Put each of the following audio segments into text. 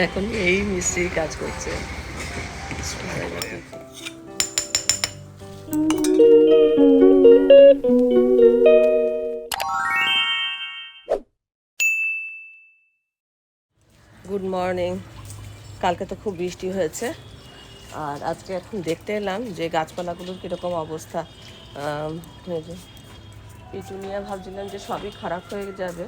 এখন এই মিস্ত্রি কাজ করছে। গুড মর্নিং কালকে তো খুব বৃষ্টি হয়েছে। আর আজকে এখন দেখতে এলাম যে গাছপালাগুলোর কীরকম অবস্থা। পিটুনিয়া ভাবছিলাম যে সবই খারাপ হয়ে যাবে।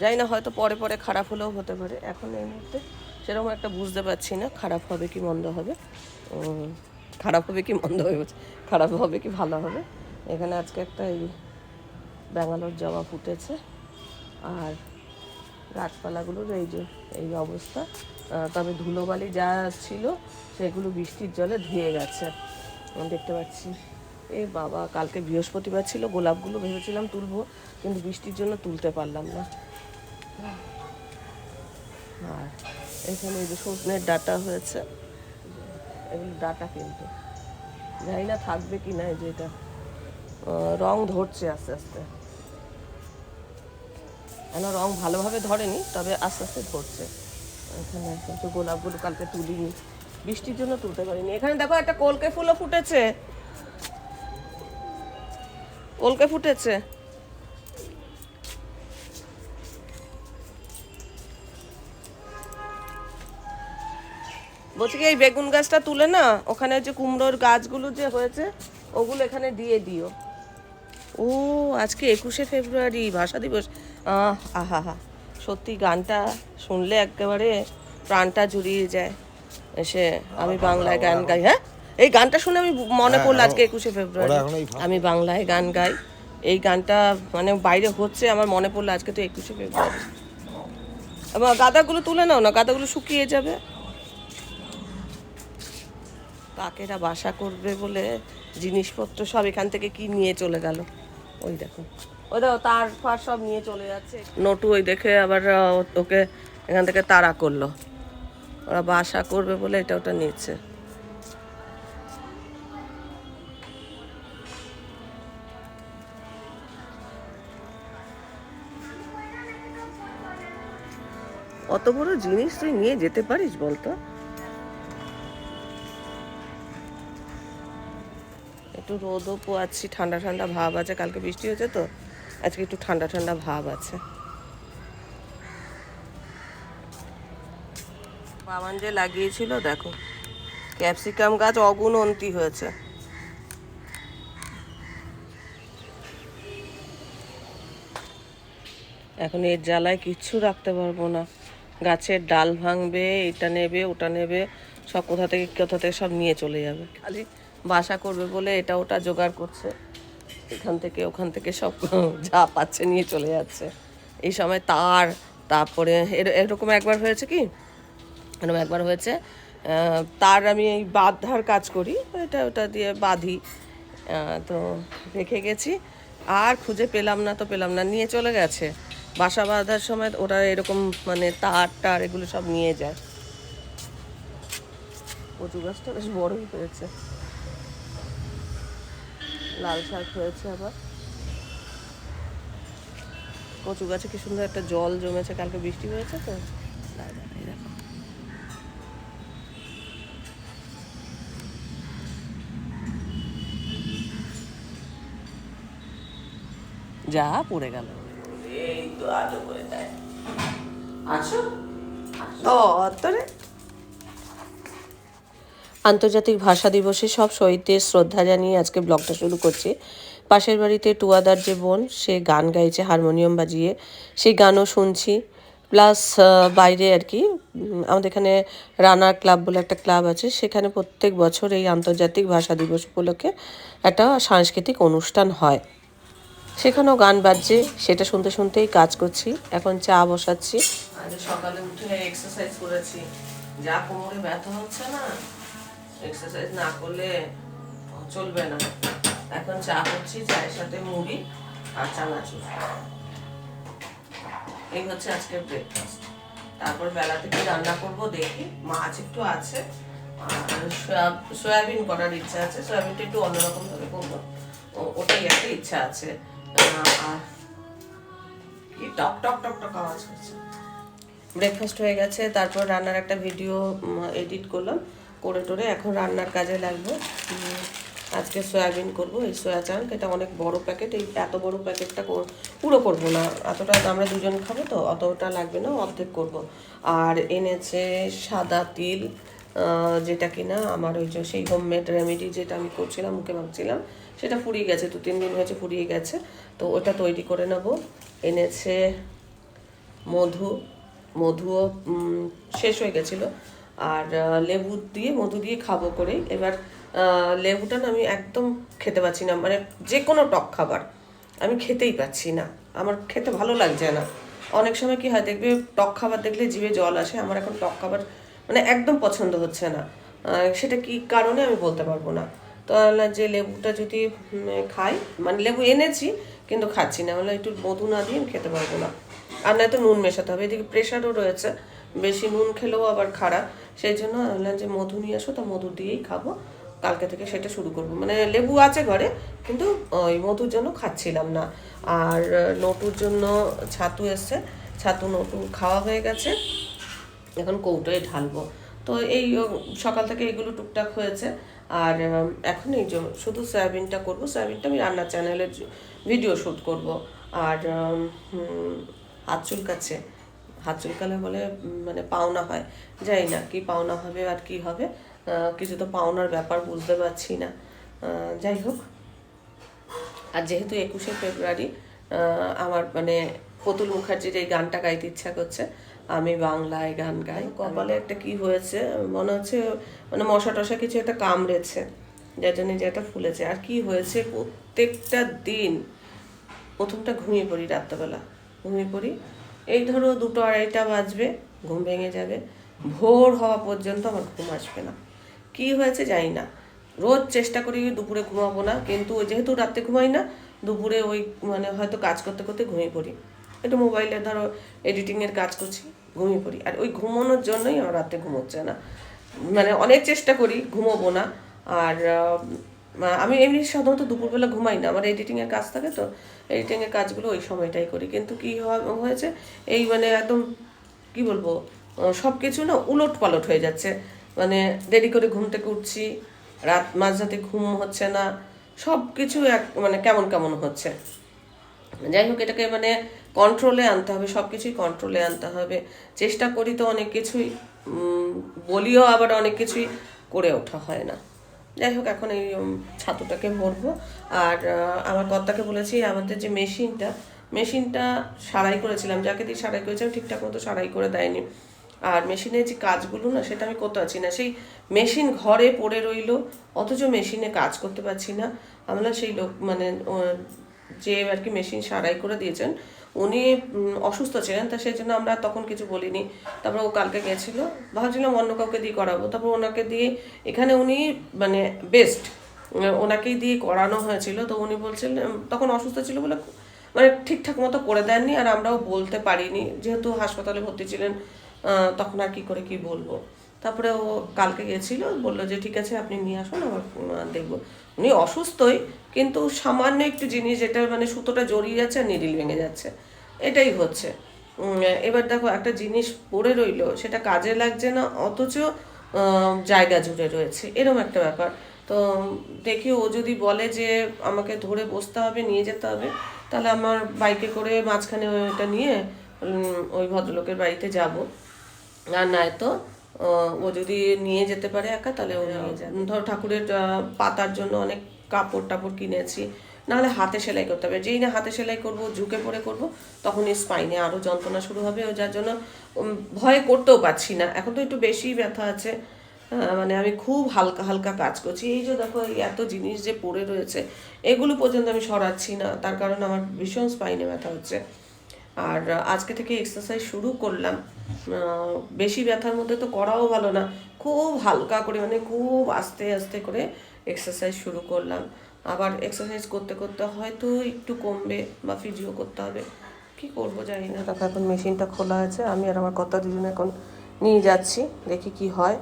জানি না, হয়তো পরে পরে খারাপ হলেও হতে পারে। এখন এই মুহূর্তে সেরকম একটা বুঝতে পারছি না, খারাপ হবে কি মন্দ হবে। খারাপ হবে কি মন্দ হবে। খারাপ হবে কি ভালো হবে। এখানে আজকে একটা এই ব্যাঙ্গালোর জবা ফুটেছে, আর গাছপালাগুলোর এই যে, এই অবস্থা। তবে ধুলোবালি যা ছিল, সেগুলো বৃষ্টির জলে ধুয়ে গেছে। দেখতে পাচ্ছি। এ বাবা, কালকে বৃহস্পতিবার ছিল, গোলাপগুলো ভেবেছিলাম তুলবো, কিন্তু বৃষ্টির জন্য তুলতে পারলাম না। আর এখানে এই যে সজনের ডাটা হয়েছে। এগুলো ডাটা কিন্তু। জানি না থাকবে কি না এই যে এটা রং ধরছে আস্তে আস্তে। এখন রং ভালোভাবে ধরেনি, তবে আস্তে আস্তে ধরছে। এখানে কিন্তু গোলাপগুলো কালকে তুলিনি। বৃষ্টির জন্য তুলতে পারিনি। এখানে দেখো একটা কলকে ফুলও ফুটেছে। কলকে ফুটেছে। বলছি কি এই বেগুন গাছটা তুলে না ওখানে যে কুমড়োর গাছগুলো যে হয়েছে ওগুলো এখানে দিয়ে দিও। ও আজকে একুশে ফেব্রুয়ারি ভাষা দিবস। আহ, হা সত্যি গানটা শুনলে একেবারে প্রাণটা জুড়িয়ে যায়। এসে আমি বাংলায় গান গাই হ্যাঁ? এই গানটা শুনে আমি মনে পড়ল আজকে একুশে ফেব্রুয়ারি। আমি বাংলায় গান গাই। এই গানটা মানে বাইরে হচ্ছে আমার মনে পড়ল আজকে তো একুশে ফেব্রুয়ারি। আবার গাদাগুলো তুলে নাও না গাদাগুলো শুকিয়ে যাবে। কাকেরা বাসা করবে বলে জিনিসপত্র সব এখান থেকে কি নিয়ে চলে গেল? ওই দেখো। ওই দেখো তার ফার সব নিয়ে চলে যাচ্ছে। নটু ওই দেখে আবার ওকে এখান থেকে তাড়া করল। ওরা বাসা করবে বলে এটা ওটা নিচ্ছে অত বড় জিনিস তুই নিয়ে যেতে পারিস বলতো? একটু রোদও পোয়াচ্ছি, ঠান্ডা ঠান্ডা ভাব আছে, কালকে বৃষ্টি হয়েছে তো, আজকে একটু ঠান্ডা ঠান্ডা ভাব আছে। বাবান যে লাগিয়েছিল, দেখো, ক্যাপসিকাম গাছ অগুণন্তি হয়েছে। এখন এর জ্বালায় কিচ্ছু রাখতে পারব না। গাছের ডাল ভাঙবে, এটা নেবে, ওটা নেবে, সব কোথা থেকে কোথা থেকে সব নিয়ে চলে যাবে। খালি বাসা করবে বলে এটা ওটা জোগাড় করছে। এখান থেকে ওখান থেকে সব যা পাচ্ছে নিয়ে চলে যাচ্ছে। এই সময় তার, তারপরে এর- এরকম একবার হয়েছে কি? এরকম একবার হয়েছে তার আমি এই বাঁধার কাজ করি, এটা, ওটা দিয়ে বাঁধি তো রেখে গেছি। আর খুঁজে পেলাম না, তো পেলাম না, নিয়ে চলে গেছে। বাসা বাঁধার সময় ওরা এরকম মানে তার, টার এগুলো সব নিয়ে যায়। কচু গাছটা বেশ বড়ই হয়েছে। লাল শাক হয়েছে আবার। কচু গাছে কি সুন্দর একটা জল জমেছে কালকে বৃষ্টি হয়েছে তো? দেখো। যা পড়ে গেল। এই তো আজও করে দেয় আছো? ও অন্তরে? আন্তর্জাতিক ভাষা দিবসে সব শহীদদের শ্রদ্ধা জানিয়ে আজকে ব্লগটা শুরু করছি। পাশের বাড়িতে টুয়াদার যে বোন, সে গান গাইছে, হারমোনিয়াম বাজিয়ে। সেই গানও শুনছি। প্লাস বাইরে আর কি আমাদের এখানে রানার ক্লাব বলে একটা ক্লাব আছে। সেখানে প্রত্যেক বছর এই আন্তর্জাতিক ভাষা দিবস উপলক্ষে একটা সাংস্কৃতিক অনুষ্ঠান হয়। সেখানেও গান বাজছে, সেটা শুনতে শুনতেই কাজ করছি। এখন চা বসাচ্ছি। সকালে উঠে এক্সারসাইজ করেছি। যা কোমরে ব্যথা হচ্ছে না? এক্সারসাইজ না করলে চলবে না। এখন চা করছি, চায়ের সাথে মুড়ি আর চানাচুর। এই হচ্ছে আজকের ব্রেকফাস্ট তারপর বেলা থেকে রান্না করব, দেখি। মাছ একটু আছে, আর সয়া- সয়াবিন করার ইচ্ছা আছে। সয়াবিনটা একটু অন্যরকম ভাবে করব ওটাই একটা ইচ্ছা আছে। আর কি টক টক টক টক আওয়াজ করছে। ব্রেকফাস্ট হয়ে গেছে, তারপর রান্নার একটা ভিডিও এডিট করলাম। করে টোরে এখন রান্নার কাজে লাগবো। আজকে সয়াবিন করব। এই সয়া চাঙ্ক, এটা অনেক বড় প্যাকেট। এই এত বড় প্যাকেটটা পুরো করব না। এতটা আমরা দুজন খাব তো, অতটা লাগবে না, অর্ধেক করব। আর এনেছে সাদা তিল যেটা কিনা আমার ওই যে সেই হোমমেড রেমেডি যেটা আমি করছিলাম, মুখে মাখছিলাম সেটা ফুরিয়ে গেছে। দু, তিন দিন হয়েছে, ফুরিয়ে গেছে। তো ওটা তৈরি করে নেব। এনেছে মধু। মধুও শেষ হয়ে গেছিল। আর লেবু দিয়ে, মধু দিয়ে খাব করে এবার লেবুটা না আমি একদম খেতে পাচ্ছি না। মানে যে কোনো টক খাবার। আমি খেতেই পাচ্ছি না। আমার খেতে ভালো লাগছে না। অনেক সময় কি হয়, দেখবে টক খাবার দেখলে জিভে জল আসে। আমার এখন টক খাবার মানে একদম পছন্দ হচ্ছে না। সেটা কি কারণে আমি বলতে পারব না। তো যে লেবুটা যদি খাই মানে লেবু এনেছি, কিন্তু খাচ্ছি না। বলে একটু মধু না দিয়ে আমি খেতে পারব না। আর নয়তো নুন মেশাতে হবে। এদিকে প্রেশারও রয়েছে। বেশি নুন খেলেও আবার খারাপ। সেই জন্য বললাম যে, মধু নিয়ে আসো তা মধু দিয়েই খাব। কালকে থেকে সেটা শুরু করব। মানে লেবু আছে ঘরে, কিন্তু ওই মধুর জন্য খাচ্ছিলাম না। আর নটুর জন্য ছাতু এসছে। ছাতু, নটু খাওয়া হয়ে গেছে। এখন কৌটোয় ঢালবো। তো এই সকাল থেকে এগুলো টুকটাক হয়েছে। আর এখন এই শুধু সয়াবিনটা করব। সয়াবিনটা আমি রান্নার চ্যানেলের ভিডিও শ্যুট করব। আর হাত চুলকাচ্ছে। হাত চুলকালে বলে মানে পাওনা হয়। যাই না কি পাওনা হবে আর কি হবে। কিছু তো পাওনার ব্যাপার বুঝতে পারছি না। যাই হোক। আর যেহেতু একুশে ফেব্রুয়ারি আমার মানে পুতুল মুখার্জির এই গানটা গাইতে ইচ্ছা করছে আমি বাংলায় গান গাই। কপালে একটা কি হয়েছে মনে হচ্ছে মানে মশা টশা কিছু একটা কামড়েছে যার জন্য যে একটা ফুলেছে। আর কি হয়েছে প্রত্যেকটা দিন প্রথমটা ঘুমিয়ে পড়ি রাত্রেবেলা। ঘুমিয়ে পড়ি এই ধরো দুটো আড়াইটা বাজবে, ঘুম ভেঙে যাবে। ভোর হওয়া পর্যন্ত আমার ঘুম আসবে না। কি হয়েছে জানি না। রোজ চেষ্টা করি দুপুরে ঘুমাবো না, কিন্তু যেহেতু রাত্রে ঘুমাই না, দুপুরে ওই মানে হয়তো কাজ করতে করতে ঘুমিয়ে পড়ি। একটু মোবাইলে ধরো এডিটিংয়ের কাজ করছি, ঘুমিয়ে পড়ি। আর ওই ঘুমানোর জন্যই আমার রাতে ঘুমোচ্ছে না। মানে অনেক চেষ্টা করি, ঘুমোবো না। আর আমি এমনি সাধারণত দুপুরবেলা ঘুমাই না, আমার এডিটিংয়ের কাজ থাকে তো এডিটিংয়ের কাজগুলো ওই সময়টাই করি। কিন্তু কি হয়- হয়েছে, এই মানে একদম, কি বলব সব কিছু না উলট পালট হয়ে যাচ্ছে। মানে দেরি করে ঘুম থেকে উঠছি, রাত মাঝরাতে ঘুম হচ্ছে না সব কিছু এক মানে কেমন কেমন হচ্ছে। যাই হোক, এটাকে মানে কন্ট্রোলে আনতে হবে সব কিছুই কন্ট্রোলে আনতে হবে। চেষ্টা করি তো অনেক কিছুই বলিও আবার অনেক কিছুই করে ওঠা হয় না। যাই হোক, এখন এই ছাতুটাকে ভরবো। আর আমার কর্তাকে বলেছি, আমাদের যে মেশিনটা মেশিনটা সারাই করেছিলাম। যাকে দিয়ে সারাই করেছিলাম ঠিকঠাক মতো সারাই করে দেয়নি। আর মেশিনের যে কাজগুলো না, সেটা আমি করতে পারছি না। সেই মেশিন ঘরে পড়ে রইল, অথচ মেশিনে কাজ করতে পারছি না। আমরা সেই লোক মানে যে আর কি মেশিন সারাই করে দিয়েছেন উনি অসুস্থ ছিলেন, তা সেই জন্য আমরা তখন কিছু বলিনি। তারপর ও কালকে গেছিল। ভাবছিলাম অন্য কাউকে দিয়ে করাবো। তারপর ওনাকে দিয়ে, এখানে উনি মানে বেস্ট ওনাকেই দিয়ে করানো হয়েছিল। তো উনি বলছিলেন, তখন অসুস্থ ছিল বলে মানে ঠিকঠাক মতো করে দেননি আর আমরাও বলতে পারিনি। যেহেতু হাসপাতালে ভর্তি ছিলেন তখন আর কি করে কি বলব? তারপরে ও কালকে গেছিল বলল যে ঠিক আছে আপনি নিয়ে আসুন উম, দেখব। উনি অসুস্থই কিন্তু সামান্য একটু জিনিস যেটা মানে সুতোটা জড়িয়ে যাচ্ছে আর নিডিল ভেঙে যাচ্ছে। এটাই হচ্ছে। এবার দেখো একটা জিনিস পড়ে রইল সেটা কাজে লাগছে না অথচ জায়গা জুড়ে রয়েছে। এরকম একটা ব্যাপার। তো দেখি ও যদি বলে যে আমাকে ধরে বসতে হবে নিয়ে যেতে হবে তাহলে আমার বাইকে করে মাঝখানে ওটা নিয়ে ওই ভদ্রলোকের বাড়িতে যাব। আর নয়তো ও যদি নিয়ে যেতে পারে একা তাহলে ও ধরো ঠাকুরের পাতার জন্য অনেক কাপড় টাপড় কিনেছি। নাহলে হাতে সেলাই করতে হবে। যেই না হাতে সেলাই করব ঝুঁকে পড়ে করব তখন এই স্পাইনে আরও যন্ত্রণা শুরু হবে। ও যার জন্য ভয় করতেও পারছি না। এখন তো একটু বেশি ব্যথা আছে। মানে আমি খুব হালকা হালকা কাজ করছি। এই যে দেখো এই এত জিনিস যে পড়ে রয়েছে এগুলো পর্যন্ত আমি সরাচ্ছি না। তার কারণ আমার ভীষণ স্পাইনে ব্যথা হচ্ছে। আর আজকে থেকে এক্সারসাইজ শুরু করলাম। বেশি ব্যথার মধ্যে তো করাও ভালো না। খুব হালকা করে মানে খুব আস্তে আস্তে করে এক্সারসাইজ শুরু করলাম। আবার এক্সারসাইজ করতে করতে হয়তো একটু কমবে বা ফিজিও করতে হবে। কি করব জানি না। দেখো, এখন মেশিনটা খোলা আছে, আমি আর আমার কত দুজন এখন নিয়ে যাচ্ছি, দেখি কি হয়।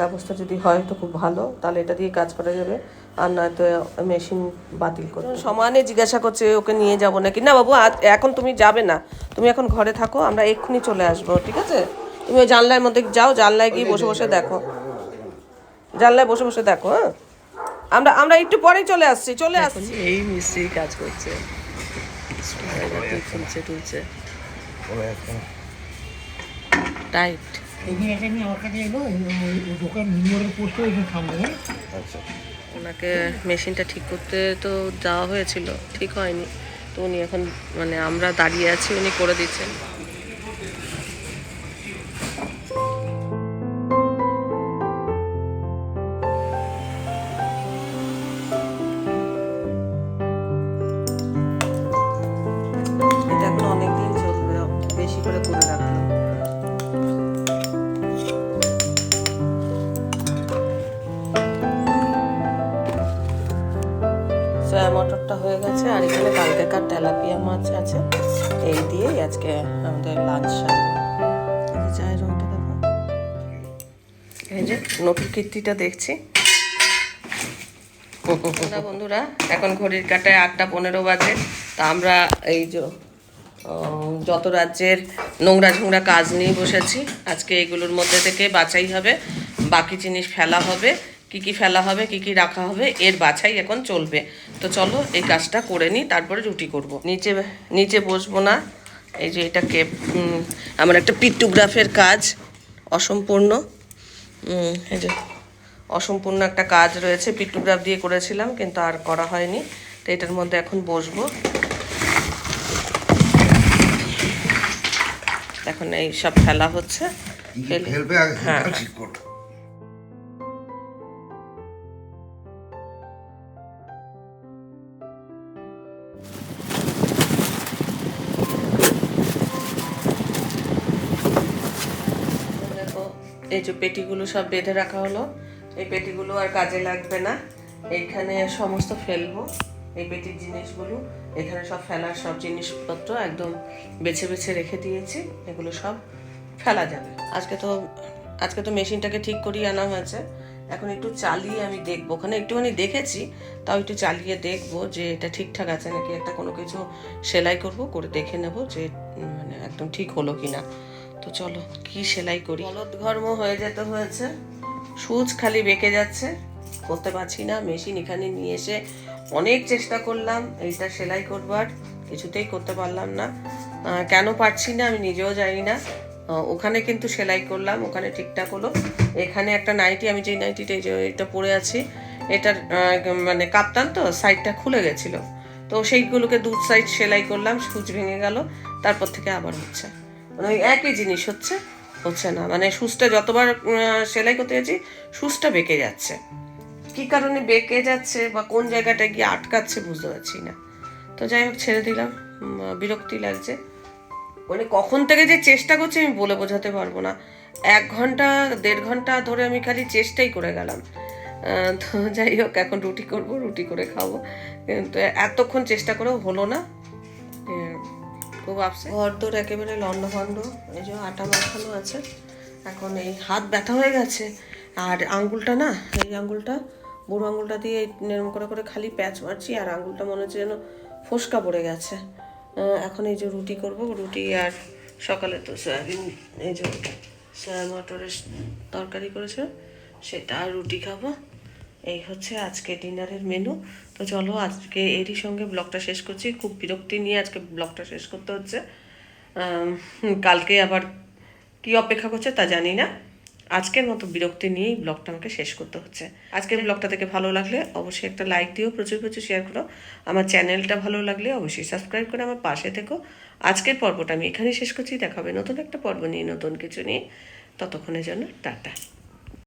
ব্যবস্থা যদি হয় তো খুব ভালো, তাহলে এটা দিয়ে কাজ করা যাবে। আর নয়তো মেশিন বাতিল করতে সমানে জিজ্ঞাসা করছে ওকে নিয়ে যাব নাকি? না বাবু এখন তুমি যাবে না। তুমি এখন ঘরে থাকো আমরা এক্ষুনি চলে আসব ঠিক আছে? তুমি ওই জানলার মধ্যে যাও জানলায় গিয়ে বসে বসে দেখো। জানলায় বসে বসে দেখো হ্যাঁ? আমরা আমরা একটু পরেই চলে আসছি চলে আসছি। এই মিস্ত্রি কাজ করছে। তুলছে তুলছে। টাইট। এখানে একটা নিয়ে আমার কাছে এলো দোকান পোস্টে এখানে সামনে হ্যাঁ? ওনাকে মেশিনটা ঠিক করতে তো যাওয়া হয়েছিল, ঠিক হয়নি। তো উনি এখন মানে আমরা দাঁড়িয়ে আছি, উনি করে দিচ্ছেন। এটা এখন অনেকদিন চলবে, বেশি করে করে তেলাপিয়া মাছ আছে। এই দিয়েই আজকে আমাদের লাঞ্চ চায়ের রঙটা দেখো। এই যে নতুন কীর্তিটা দেখছি বন্ধুরা, এখন ঘড়ির কাটায় আটটা পনেরো বাজে। তা আমরা এই যে যত রাজ্যের নোংরা ঝোংরা কাজ নিয়ে বসেছি, আজকে এগুলোর মধ্যে থেকে বাছাই হবে। বাকি জিনিস ফেলা হবে। কি কি ফেলা হবে, কি কি রাখা হবে, এর বাছাই এখন চলবে। তো চলো এই কাজটা করে নিই তারপরে রুটি করব। নিচে নিচে বসবো না। এই যে এটা কেপ আমার একটা পিট্টুগ্রাফের কাজ অসম্পূর্ণ। এই যে অসম্পূর্ণ একটা কাজ রয়েছে পিট্টুগ্রাফ দিয়ে করেছিলাম কিন্তু আর করা হয়নি। তো এটার মধ্যে এখন বসবো। এখন এই সব ফেলা হচ্ছে। হ্যাঁ। যে পেটিগুলো সব বেঁধে রাখা হলো, এই পেটিগুলো আর কাজে লাগবে না। এইখানে সমস্ত ফেলব, এই পেটির জিনিসগুলো। এখানে সব ফেলার সব জিনিসপত্র একদম বেছে বেছে রেখে দিয়েছি, এগুলো সব ফেলা যাবে। আজকে তো আজকে তো মেশিনটাকে ঠিক করিয়ে আনা হয়েছে। এখন একটু চালিয়ে আমি দেখব। ওখানে একটুখানি দেখেছি, তাও একটু চালিয়ে দেখব যে এটা ঠিকঠাক আছে নাকি একটা কোনো কিছু সেলাই করব, করে দেখে নেব যে মানে একদম ঠিক হলো কি না তো চলো, কি সেলাই করি? ঘর্ম হয়ে যেতে হয়েছে। সুচ খালি বেঁকে যাচ্ছে। করতে পারছি না মেশিন এখানে নিয়ে এসে অনেক চেষ্টা করলাম, এইটা সেলাই করবার, কিছুতেই করতে পারলাম না। কেন পারছি না আমি নিজেও জানি না। ওখানে কিন্তু সেলাই করলাম, ওখানে ঠিকঠাক হলো। এখানে একটা নাইটি আমি যেই নাইটিটা যে এটা পরে আছি, এটার মানে কাপ্তান তো সাইডটা খুলে গেছিল। তো সেইগুলোকে দু সাইড সেলাই করলাম, সুচ ভেঙে গেল, তারপর থেকে আবার হচ্ছে। মানে ওই একই জিনিস হচ্ছে হচ্ছে না। মানে সুচটা যতবার সেলাই করতে গেছি, সুচটা বেঁকে যাচ্ছে। কি কারণে বেঁকে যাচ্ছে বা কোন জায়গাটা গিয়ে আটকাচ্ছে বুঝতে পারছি না। তো যাই হোক, ছেড়ে দিলাম। বিরক্তি লাগছে। মানে কখন থেকে যে চেষ্টা করছি আমি বলে বোঝাতে পারব না। এক ঘণ্টা, দেড় ঘণ্টা ধরে আমি খালি চেষ্টাই করে গেলাম। তো যাই হোক, এখন রুটি করব, রুটি করে খাব। কিন্তু এতক্ষণ চেষ্টা করেও হলো না। ঘর তোর একেবারে লন্ডভন্ড এই যে আটা মাখানো আছে। এখন এই হাত ব্যথা হয়ে গেছে। আর আঙ্গুলটা না, এই আঙ্গুলটা, বুড়ো আঙ্গুলটা দিয়ে এরকম করে করে খালি প্যাচ মারছি, আর আঙ্গুলটা মনে হচ্ছে যেন ফোসকা পড়ে গেছে। এখন এই যে রুটি করব, রুটি আর সকালে তো সয়াবিন, এই যে সয়া মটরের তরকারি করেছে, সেটা আর রুটি খাব। এই হচ্ছে আজকে ডিনারের মেনু। তো চলো আজকে এরই সঙ্গে ব্লগটা শেষ করছি। খুব বিরক্তি নিয়ে আজকে ব্লগটা শেষ করতে হচ্ছে। কালকে আবার কি অপেক্ষা করছে তা জানি না। আজকের মতো বিরক্তি নিয়েই ব্লগটা আমাকে শেষ করতে হচ্ছে। আজকের ব্লগটা থেকে ভালো লাগলে অবশ্যই একটা লাইক দিও, প্রচুর প্রচুর শেয়ার করো। আমার চ্যানেলটা ভালো লাগলে অবশ্যই সাবস্ক্রাইব করে আমার পাশে থেকো। আজকের পর্বটা আমি এখানেই শেষ করছি। দেখাবে নতুন একটা পর্ব নিয়ে, নতুন কিছু নিয়ে। ততক্ষণের জন্য টাটা।